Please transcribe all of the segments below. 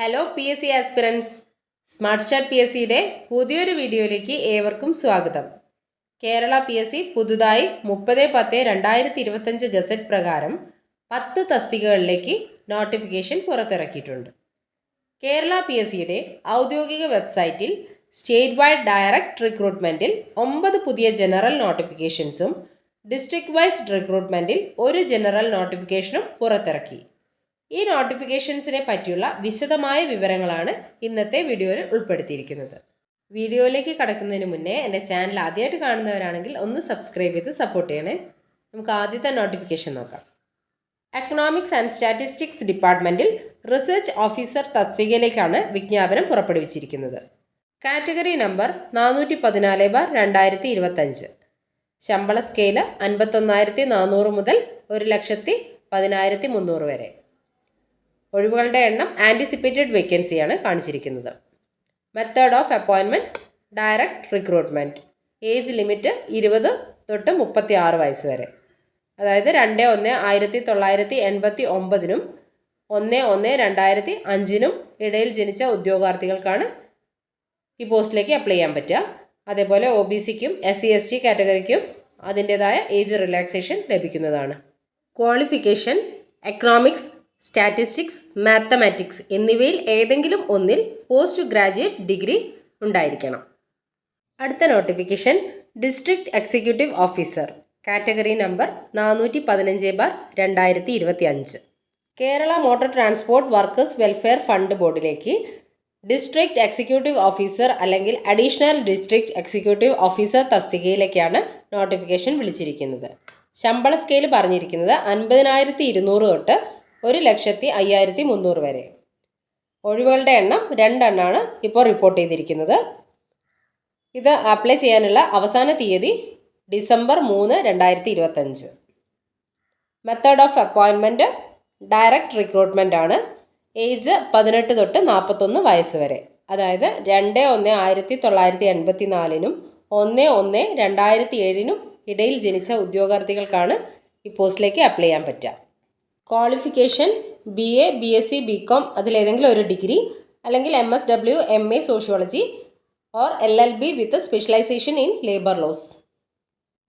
Hello P S C aspirants smart star P S സിയുടെ പുതിയൊരു വീഡിയോയിലേക്ക് ഏവർക്കും സ്വാഗതം. കേരള പി എസ് സി പുതുതായി മുപ്പത് പത്ത് രണ്ടായിരത്തി ഇരുപത്തഞ്ച് ഗസറ്റ് പ്രകാരം പത്ത് തസ്തികകളിലേക്ക് നോട്ടിഫിക്കേഷൻ പുറത്തിറക്കിയിട്ടുണ്ട്. കേരള പി എസ് സിയുടെ ഔദ്യോഗിക വെബ്സൈറ്റിൽ സ്റ്റേറ്റ് വൈഡ് ഡയറക്റ്റ് റിക്രൂട്ട്മെന്റിൽ ഒമ്പത് പുതിയ ജനറൽ നോട്ടിഫിക്കേഷൻസും ഡിസ്ട്രിക്ട് വൈസ് റിക്രൂട്ട്മെന്റിൽ ഒരു ജനറൽ നോട്ടിഫിക്കേഷനും പുറത്തിറക്കി. ഈ നോട്ടിഫിക്കേഷൻസിനെ പറ്റിയുള്ള വിശദമായ വിവരങ്ങളാണ് ഇന്നത്തെ വീഡിയോയിൽ ഉൾപ്പെടുത്തിയിരിക്കുന്നത്. വീഡിയോയിലേക്ക് കടക്കുന്നതിന് മുന്നേ എന്റെ ചാനൽ ആദ്യമായിട്ട് കാണുന്നവരാണെങ്കിൽ ഒന്ന് സബ്സ്ക്രൈബ് ചെയ്ത് സപ്പോർട്ട് ചെയ്യണേ. നമുക്ക് ആദ്യത്തെ നോട്ടിഫിക്കേഷൻ നോക്കാം. എക്കണോമിക്സ് ആൻഡ് സ്റ്റാറ്റിസ്റ്റിക്സ് ഡിപ്പാർട്ട്മെന്റിൽ റിസർച്ച് ഓഫീസർ തസ്തികയിലേക്കാണ് വിജ്ഞാപനം പുറപ്പെടുവിച്ചിരിക്കുന്നത്. കാറ്റഗറി നമ്പർ നാനൂറ്റി പതിനാല് ബാർ രണ്ടായിരത്തി ഇരുപത്തഞ്ച് ശമ്പള സ്കെയിൽ അൻപത്തൊന്നായിരത്തി നാനൂറ് മുതൽ ഒരു ലക്ഷത്തി പതിനായിരത്തി മുന്നൂറ് വരെ. ഒഴിവുകളുടെ എണ്ണം ആന്റിസിപ്പേറ്റഡ് വേക്കൻസിയാണ് കാണിച്ചിരിക്കുന്നത്. മെത്തേഡ് ഓഫ് അപ്പോയിൻമെന്റ് ഡയറക്റ്റ് റിക്രൂട്ട്മെന്റ് ഏജ് ലിമിറ്റ് ഇരുപത് തൊട്ട് മുപ്പത്തി ആറ് വയസ്സ് വരെ. അതായത് രണ്ട് ഒന്ന് ആയിരത്തി തൊള്ളായിരത്തി എൺപത്തി ഒമ്പതിനും ഒന്ന് ഒന്ന് രണ്ടായിരത്തി അഞ്ചിനും ഇടയിൽ ജനിച്ച ഉദ്യോഗാർത്ഥികൾക്കാണ് ഈ പോസ്റ്റിലേക്ക് അപ്ലൈ ചെയ്യാൻ പറ്റുക. അതേപോലെ ഒ ബി സിക്കും എസ് സി എസ് ടി കാറ്റഗറിക്കും അതിന്റേതായ ഏജ് റിലാക്സേഷൻ ലഭിക്കുന്നതാണ്. ക്വാളിഫിക്കേഷൻ എക്കണോമിക്സ് സ്റ്റാറ്റിസ്റ്റിക്സ് മാത്തമാറ്റിക്സ് എന്നിവയിൽ ഏതെങ്കിലും ഒന്നിൽ പോസ്റ്റ് ഗ്രാജുവേറ്റ് ഡിഗ്രി ഉണ്ടായിരിക്കണം. അടുത്ത notification district executive officer category number നാനൂറ്റി പതിനഞ്ച് ബാർ രണ്ടായിരത്തി ഇരുപത്തി അഞ്ച് Kerala motor transport workers welfare fund ബോർഡിലേക്ക് ഡിസ്ട്രിക്ട് എക്സിക്യൂട്ടീവ് ഓഫീസർ അല്ലെങ്കിൽ അഡീഷണൽ ഡിസ്ട്രിക്ട് എക്സിക്യൂട്ടീവ് ഓഫീസർ തസ്തികയിലേക്കാണ് നോട്ടിഫിക്കേഷൻ വിളിച്ചിരിക്കുന്നത്. ശമ്പള സ്കെയിൽ പറഞ്ഞിരിക്കുന്നത് അൻപതിനായിരത്തി ഇരുന്നൂറ് തൊട്ട് ഒരു ലക്ഷത്തി അയ്യായിരത്തി മുന്നൂറ് വരെ. ഒഴിവുകളുടെ എണ്ണം രണ്ടെണ്ണമാണ് ഇപ്പോൾ റിപ്പോർട്ട് ചെയ്തിരിക്കുന്നത്. ഇത് അപ്ലൈ ചെയ്യാനുള്ള അവസാന തീയതി ഡിസംബർ മൂന്ന് രണ്ടായിരത്തി ഇരുപത്തഞ്ച്. മെത്തേഡ് ഓഫ് അപ്പോയിൻമെന്റ് ഡയറക്റ്റ് റിക്രൂട്ട്മെന്റ് ആണ്. ഏജ് പതിനെട്ട് തൊട്ട് നാൽപ്പത്തൊന്ന് വയസ്സ് വരെ. അതായത് രണ്ട് ഒന്ന് ആയിരത്തി തൊള്ളായിരത്തി എൺപത്തി നാലിനും ഒന്ന് ഒന്ന് രണ്ടായിരത്തി ഏഴിനും ഇടയിൽ ജനിച്ച ഉദ്യോഗാർത്ഥികൾക്കാണ് ഈ പോസ്റ്റിലേക്ക് അപ്ലൈ ചെയ്യാൻ പറ്റുക. Qualification B A B S C B com അതിലേതെങ്കിലും ഒരു ഡിഗ്രി അല്ലെങ്കിൽ M S W M A sociology or L L B with specialisation in labour laws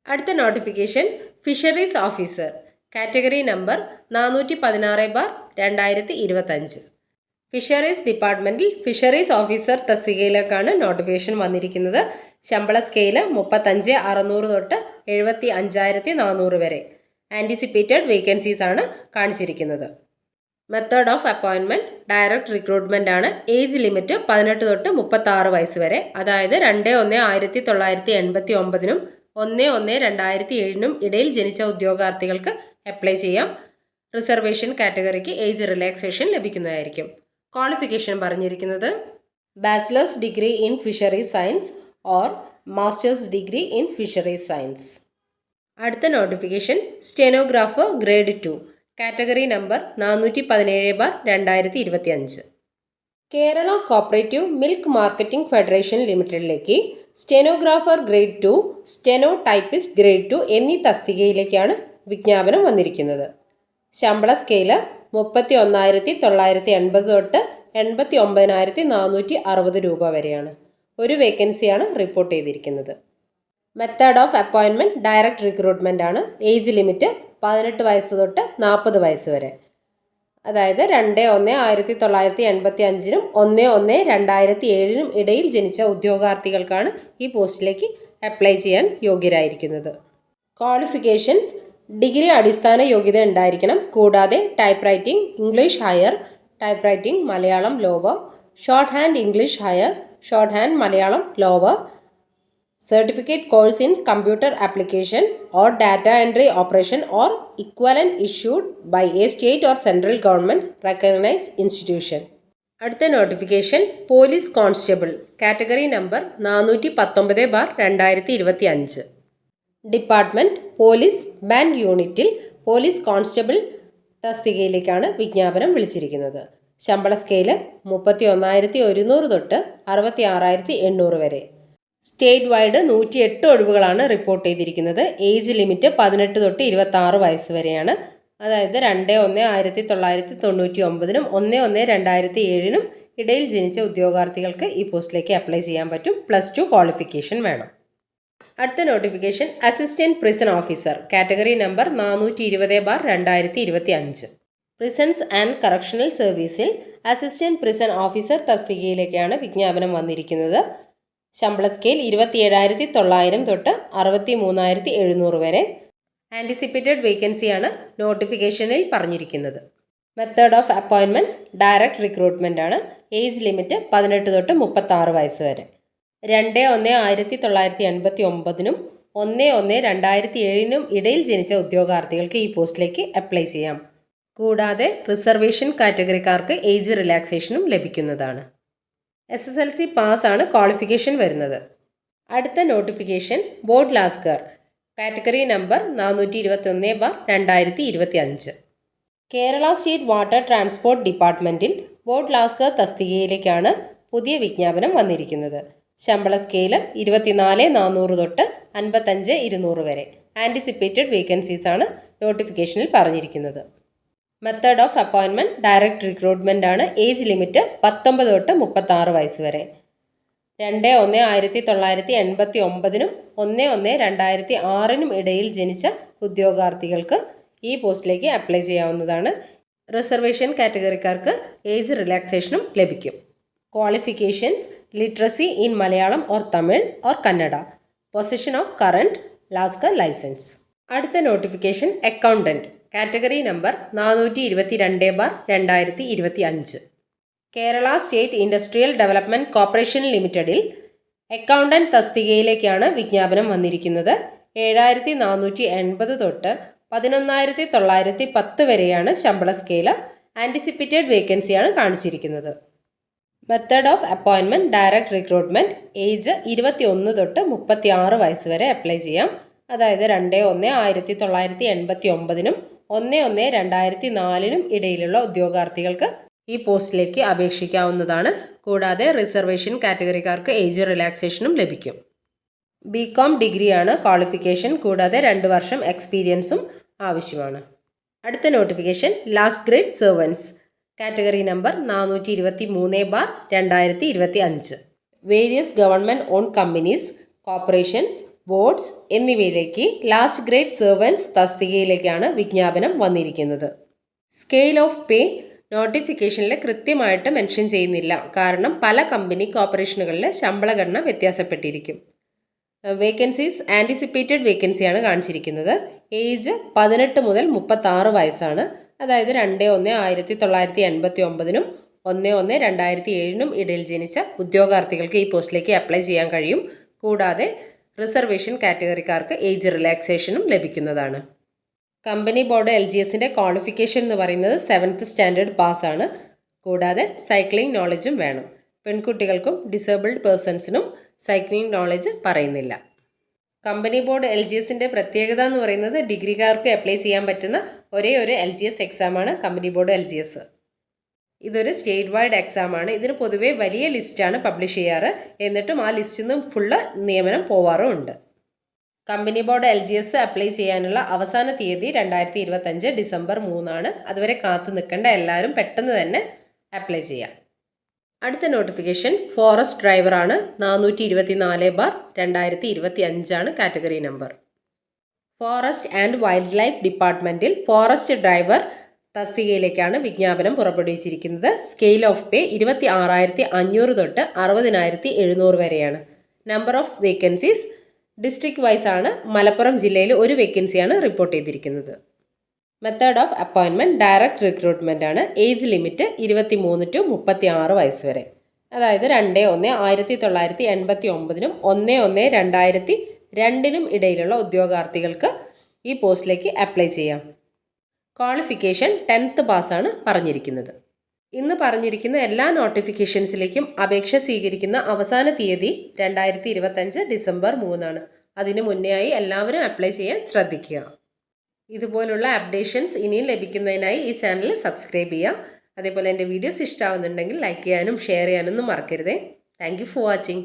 അടുത്ത notification fisheries officer category number നാനൂറ്റി പതിനാറ് ബാർ രണ്ടായിരത്തി ഇരുപത്തഞ്ച് fisheries ഡിപ്പാർട്ട്മെന്റിൽ fisheries officer തസ്തികയിലേക്കാണ് notification വന്നിരിക്കുന്നത്. ശമ്പള സ്കെയിൽ മുപ്പത്തഞ്ച് അറുന്നൂറ് തൊട്ട് എഴുപത്തി അഞ്ചായിരത്തി നാനൂറ് വരെ. ആന്റിസിപ്പേറ്റഡ് വേക്കൻസീസ് ആണ് കാണിച്ചിരിക്കുന്നത്. മെത്തേഡ് ഓഫ് അപ്പോയിൻമെന്റ് ഡയറക്റ്റ് റിക്രൂട്ട്മെന്റ് ആണ്. ഏജ് ലിമിറ്റ് പതിനെട്ട് തൊട്ട് മുപ്പത്താറ് വയസ്സ് വരെ. അതായത് രണ്ട് ഒന്ന് ആയിരത്തി തൊള്ളായിരത്തി എൺപത്തി ഒമ്പതിനും ഒന്ന് ഒന്ന് രണ്ടായിരത്തി ഏഴിനും ഇടയിൽ ജനിച്ച ഉദ്യോഗാർത്ഥികൾക്ക് അപ്ലൈ ചെയ്യാം. റിസർവേഷൻ കാറ്റഗറിക്ക് ഏജ് റിലാക്സേഷൻ ലഭിക്കുന്നതായിരിക്കും. ക്വാളിഫിക്കേഷൻ പറഞ്ഞിരിക്കുന്നത്. Bachelor's degree in fisheries science or master's degree in fisheries science അടുത്ത notification stenographer grade two category number നാനൂറ്റി പതിനേഴ് ബാർ രണ്ടായിരത്തി ഇരുപത്തി അഞ്ച് Kerala cooperative milk marketing federation ലിമിറ്റഡിലേക്ക് stenographer grade two steno typist grade two എന്നീ തസ്തികയിലേക്കാണ് വിജ്ഞാപനം വന്നിരിക്കുന്നത്. ശമ്പള സ്കെയിൽ മുപ്പത്തി ഒന്നായിരത്തി തൊള്ളായിരത്തി എൺപത് തൊട്ട് എൺപത്തി ഒമ്പതിനായിരത്തി നാനൂറ്റി അറുപത് രൂപ വരെയാണ്. ഒരു വേക്കൻസിയാണ് റിപ്പോർട്ട് ചെയ്തിരിക്കുന്നത്. മെത്തേഡ് ഓഫ് അപ്പോയിൻമെന്റ് ഡയറക്റ്റ് റിക്രൂട്ട്മെന്റ് ആണ്. ഏജ് ലിമിറ്റ് പതിനെട്ട് വയസ്സ് തൊട്ട് നാൽപ്പത് വയസ്സ് വരെ. അതായത് രണ്ട് ഒന്ന് ആയിരത്തി തൊള്ളായിരത്തി എൺപത്തി അഞ്ചിനും ഒന്ന് ഒന്ന് രണ്ടായിരത്തി ഏഴിനും ഇടയിൽ ജനിച്ച ഉദ്യോഗാർത്ഥികൾക്കാണ് ഈ പോസ്റ്റിലേക്ക് അപ്ലൈ ചെയ്യാൻ യോഗ്യരായിരിക്കുന്നത്. ക്വാളിഫിക്കേഷൻസ് ഡിഗ്രി അടിസ്ഥാന യോഗ്യത ഉണ്ടായിരിക്കണം. കൂടാതെ type writing English higher type writing Malayalam lower short hand English higher short hand Malayalam lower certificate course in computer application or data entry operation or equivalent issued by a state or central government recognise institution അടുത്ത notification police constable category number നാനൂറ്റി പത്തൊമ്പത് bar രണ്ടായിരത്തി ഇരുപത്തി അഞ്ച് department police band യൂണിറ്റിൽ police constable തസ്തികയിലേക്കാണ് വിജ്ഞാപനം വിളിച്ചിരിക്കുന്നത്. ശമ്പള സ്കെയിൽ മുപ്പത്തി ഒന്നായിരത്തി ഒരുന്നൂറ് തൊട്ട് അറുപത്തി ആറായിരത്തി എണ്ണൂറ് വരെ. സ്റ്റേറ്റ് വൈഡ് നൂറ്റി എട്ട് ഒഴിവുകളാണ് റിപ്പോർട്ട് ചെയ്തിരിക്കുന്നത്. ഏജ് ലിമിറ്റ് പതിനെട്ട് തൊട്ട് ഇരുപത്തി ആറ് വയസ്സ് വരെയാണ്. അതായത് രണ്ട് ഒന്ന് ആയിരത്തി തൊള്ളായിരത്തി തൊണ്ണൂറ്റി ഒമ്പതിനും ഒന്ന് ഒന്ന് രണ്ടായിരത്തി ഏഴിനും ഇടയിൽ ജനിച്ച ഉദ്യോഗാർത്ഥികൾക്ക് ഈ പോസ്റ്റിലേക്ക് അപ്ലൈ ചെയ്യാൻ പറ്റും. പ്ലസ് ടു ക്വാളിഫിക്കേഷൻ വേണം. അടുത്ത notification assistant prison officer category number നാനൂറ്റി ഇരുപത് ബാർ രണ്ടായിരത്തി ഇരുപത്തി അഞ്ച് പ്രിസൺസ് ആൻഡ് കറക്ഷണൽ സർവീസിൽ അസിസ്റ്റന്റ് പ്രിസൺ ഓഫീസർ തസ്തികയിലേക്കാണ് വിജ്ഞാപനം വന്നിരിക്കുന്നത്. ശമ്പള സ്കെയിൽ ഇരുപത്തി ഏഴായിരത്തി തൊള്ളായിരം തൊട്ട് അറുപത്തി മൂന്നായിരത്തി എഴുന്നൂറ് വരെ ആന്റിസിപ്പേറ്റഡ് വേക്കൻസിയാണ് നോട്ടിഫിക്കേഷനിൽ പറഞ്ഞിരിക്കുന്നത്. മെത്തേഡ് ഓഫ് അപ്പോയിൻമെന്റ് ഡയറക്റ്റ് റിക്രൂട്ട്മെന്റ് ആണ്. ഏജ് ലിമിറ്റ് പതിനെട്ട് തൊട്ട് മുപ്പത്താറ് വയസ്സ് വരെ. രണ്ട് ഒന്ന് ആയിരത്തി തൊള്ളായിരത്തി എൺപത്തി ഒമ്പതിനും ഒന്ന് ഒന്ന് രണ്ടായിരത്തി ഏഴിനും ഇടയിൽ ജനിച്ച ഉദ്യോഗാർത്ഥികൾക്ക് ഈ പോസ്റ്റിലേക്ക് അപ്ലൈ ചെയ്യാം. കൂടാതെ റിസർവേഷൻ കാറ്റഗറിക്കാർക്ക് ഏജ് റിലാക്സേഷനും ലഭിക്കുന്നതാണ്. എസ് എസ് എൽ സി പാസ്സാണ് ക്വാളിഫിക്കേഷൻ വരുന്നത്. അടുത്ത notification board lascar category number നാനൂറ്റി ഇരുപത്തി ഒന്ന് ബാർ രണ്ടായിരത്തി ഇരുപത്തി അഞ്ച് കേരള സ്റ്റേറ്റ് വാട്ടർ ട്രാൻസ്പോർട്ട് ഡിപ്പാർട്ട്മെന്റിൽ ബോർഡ് ലാസ്കർ തസ്തികയിലേക്കാണ് പുതിയ വിജ്ഞാപനം വന്നിരിക്കുന്നത്. ശമ്പള സ്കെയിൽ ഇരുപത്തിനാല് നാനൂറ് തൊട്ട് അൻപത്തഞ്ച് ഇരുന്നൂറ് വരെ. ആന്റിസിപ്പേറ്റഡ് വേക്കൻസീസാണ് നോട്ടിഫിക്കേഷനിൽ പറഞ്ഞിരിക്കുന്നത്. മെത്തേഡ് ഓഫ് അപ്പോയിൻമെന്റ് ഡയറക്റ്റ് റിക്രൂട്ട്മെന്റ് ആണ്. ഏജ് ലിമിറ്റ് പത്തൊമ്പത് തൊട്ട് മുപ്പത്താറ് വയസ്സ് വരെ. രണ്ട് ഒന്ന് ആയിരത്തി തൊള്ളായിരത്തി എൺപത്തി ഒമ്പതിനും ഒന്ന് ഒന്ന് രണ്ടായിരത്തി ആറിനും ഇടയിൽ ജനിച്ച ഉദ്യോഗാർത്ഥികൾക്ക് ഈ പോസ്റ്റിലേക്ക് അപ്ലൈ ചെയ്യാവുന്നതാണ്. റിസർവേഷൻ കാറ്റഗറിക്കാർക്ക് ഏജ് റിലാക്സേഷനും ലഭിക്കും. Qualifications literacy in Malayalam or Tamil or Kannada position of current lascar licence അടുത്ത നോട്ടിഫിക്കേഷൻ അക്കൗണ്ടന്റ് കാറ്റഗറി നമ്പർ നാനൂറ്റി ഇരുപത്തി രണ്ട് ബാർ രണ്ടായിരത്തി ഇരുപത്തി അഞ്ച് Kerala state industrial development corporation ലിമിറ്റഡിൽ അക്കൗണ്ടന്റ് തസ്തികയിലേക്കാണ് വിജ്ഞാപനം വന്നിരിക്കുന്നത്. ഏഴായിരത്തി നാനൂറ്റി എൺപത് തൊട്ട് പതിനൊന്നായിരത്തി തൊള്ളായിരത്തി പത്ത് വരെയാണ് ശമ്പള സ്കെയിൽ ആന്റിസിപ്പേറ്റഡ് വേക്കൻസിയാണ് കാണിച്ചിരിക്കുന്നത്. മെത്തേഡ് ഓഫ് അപ്പോയിൻമെന്റ് ഡയറക്റ്റ് റിക്രൂട്ട്മെന്റ് ഏജ് ഇരുപത്തി ഒന്ന് തൊട്ട് മുപ്പത്തി ആറ് വയസ്സ് വരെ അപ്ലൈ ചെയ്യാം. അതായത് രണ്ട് ഒന്ന് ആയിരത്തി തൊള്ളായിരത്തി എൺപത്തി ഒമ്പതിനും ഒന്ന് ഒന്ന് രണ്ടായിരത്തി നാലിനും ഇടയിലുള്ള ഉദ്യോഗാർത്ഥികൾക്ക് ഈ പോസ്റ്റിലേക്ക് അപേക്ഷിക്കാവുന്നതാണ്. കൂടാതെ റിസർവേഷൻ കാറ്റഗറിക്കാർക്ക് ഏജ് റിലാക്സേഷനും ലഭിക്കും. ബി കോം ഡിഗ്രിയാണ് ക്വാളിഫിക്കേഷൻ. കൂടാതെ രണ്ട് വർഷം എക്സ്പീരിയൻസും ആവശ്യമാണ്. അടുത്ത notification last grade servants. Category number നാനൂറ്റി ഇരുപത്തി മൂന്ന് ബാർ രണ്ടായിരത്തി ഇരുപത്തി അഞ്ച് various government own companies corporations. Boards എന്നിവയിലേക്ക് ലാസ്റ്റ് ഗ്രേഡ് സെർവൻസ് തസ്തികയിലേക്കാണ് വിജ്ഞാപനം വന്നിരിക്കുന്നത്. സ്കെയിൽ ഓഫ് പേ നോട്ടിഫിക്കേഷനിൽ കൃത്യമായിട്ട് മെൻഷൻ ചെയ്യുന്നില്ല. കാരണം പല കമ്പനി കോർപ്പറേഷനുകളിലെ ശമ്പളഘടന വ്യത്യാസപ്പെട്ടിരിക്കും. വേക്കൻസീസ് ആന്റിസിപ്പേറ്റഡ് വേക്കൻസിയാണ് കാണിച്ചിരിക്കുന്നത്. ഏജ് പതിനെട്ട് മുതൽ മുപ്പത്താറ് വയസ്സാണ്. അതായത് രണ്ട് ഒന്ന് ആയിരത്തി തൊള്ളായിരത്തി എൺപത്തി ഒമ്പതിനും ഒന്ന് ഒന്ന് രണ്ടായിരത്തി ഏഴിനും ഇടയിൽ ജനിച്ച ഉദ്യോഗാർത്ഥികൾക്ക് ഈ പോസ്റ്റിലേക്ക് അപ്ലൈ ചെയ്യാൻ കഴിയും. കൂടാതെ റിസർവേഷൻ കാറ്റഗറിക്കാർക്ക് ഏജ് റിലാക്സേഷനും ലഭിക്കുന്നതാണ്. കമ്പനി ബോർഡ് എൽ ജി എസിന്റെ ക്വാളിഫിക്കേഷൻ എന്ന് പറയുന്നത് സെവൻത്ത് സ്റ്റാൻഡേർഡ് പാസ്സാണ്. കൂടാതെ സൈക്ലിംഗ് നോളജും വേണം. പെൺകുട്ടികൾക്കും ഡിസേബിൾഡ് പേഴ്സൺസിനും സൈക്ലിംഗ് നോളജ് പറയുന്നില്ല. കമ്പനി ബോർഡ് എൽ ജി എസിന്റെ പ്രത്യേകത എന്ന് പറയുന്നത് ഡിഗ്രിക്കാർക്ക് അപ്ലൈ ചെയ്യാൻ പറ്റുന്ന ഒരേ ഒരു L G S എക്സാമാണ് company board L G S ഇതൊരു സ്റ്റേറ്റ് വൈഡ് എക്സാം ആണ്. ഇതിന് പൊതുവെ വലിയ ലിസ്റ്റാണ് പബ്ലിഷ് ചെയ്യാറ്. എന്നിട്ടും ആ ലിസ്റ്റിൽ നിന്നും ഫുള്ള് നിയമനം പോവാറുമുണ്ട്. Company board L G S apply ചെയ്യാനുള്ള അവസാന തീയതി രണ്ടായിരത്തി ഇരുപത്തഞ്ച് ഡിസംബർ മൂന്നാണ്. അതുവരെ കാത്തു നിൽക്കേണ്ട. എല്ലാവരും പെട്ടെന്ന് തന്നെ അപ്ലൈ ചെയ്യാം. അടുത്ത നോട്ടിഫിക്കേഷൻ ഫോറസ്റ്റ് ഡ്രൈവറാണ് നാനൂറ്റി ഇരുപത്തി നാല് ബാർ രണ്ടായിരത്തി ഇരുപത്തി അഞ്ചാണ് category number forest and wildlife ഡിപ്പാർട്ട്മെന്റിൽ ഫോറസ്റ്റ് ഡ്രൈവർ തസ്തികയിലേക്കാണ് വിജ്ഞാപനം പുറപ്പെടുവിച്ചിരിക്കുന്നത്. സ്കെയിൽ ഓഫ് പേ ഇരുപത്തി ആറായിരത്തി അഞ്ഞൂറ് തൊട്ട് അറുപതിനായിരത്തി എഴുന്നൂറ് വരെയാണ്. Number of vacancies district wise ആണ് മലപ്പുറം ജില്ലയിൽ ഒരു വേക്കൻസിയാണ് റിപ്പോർട്ട് ചെയ്തിരിക്കുന്നത്. മെത്തേഡ് ഓഫ് അപ്പോയിൻമെന്റ് ഡയറക്റ്റ് റിക്രൂട്ട്മെന്റ് ആണ് ഏജ് ലിമിറ്റ് ഇരുപത്തി മൂന്ന് ടു മുപ്പത്തി ആറ് വയസ്സ് വരെ. അതായത് രണ്ട് ഒന്ന് ആയിരത്തി തൊള്ളായിരത്തി എൺപത്തി ഒമ്പതിനും ഒന്ന് ഒന്ന് രണ്ടായിരത്തി രണ്ടിനും ഇടയിലുള്ള ഉദ്യോഗാർത്ഥികൾക്ക് ഈ പോസ്റ്റിലേക്ക് അപ്ലൈ ചെയ്യാം. ക്വാളിഫിക്കേഷൻ ടെൻത്ത് പാസ്സാണ് പറഞ്ഞിരിക്കുന്നത്. ഇന്ന് പറഞ്ഞിരിക്കുന്ന എല്ലാ നോട്ടിഫിക്കേഷൻസിലേക്കും അപേക്ഷ സ്വീകരിക്കുന്ന അവസാന തീയതി രണ്ടായിരത്തി ഇരുപത്തഞ്ച് ഡിസംബർ മൂന്നാണ്. അതിന് മുന്നെയായി എല്ലാവരും അപ്ലൈ ചെയ്യാൻ ശ്രദ്ധിക്കുക. ഇതുപോലുള്ള അപ്ഡേഷൻസ് ഇനിയും ലഭിക്കുന്നതിനായി ഈ ചാനൽ സബ്സ്ക്രൈബ് ചെയ്യുക അതേപോലെ എന്റെ വീഡിയോസ് ഇഷ്ടമാവുന്നുണ്ടെങ്കിൽ ലൈക്ക് ചെയ്യാനും ഷെയർ ചെയ്യാനൊന്നും മറക്കരുതേ. Thank for watching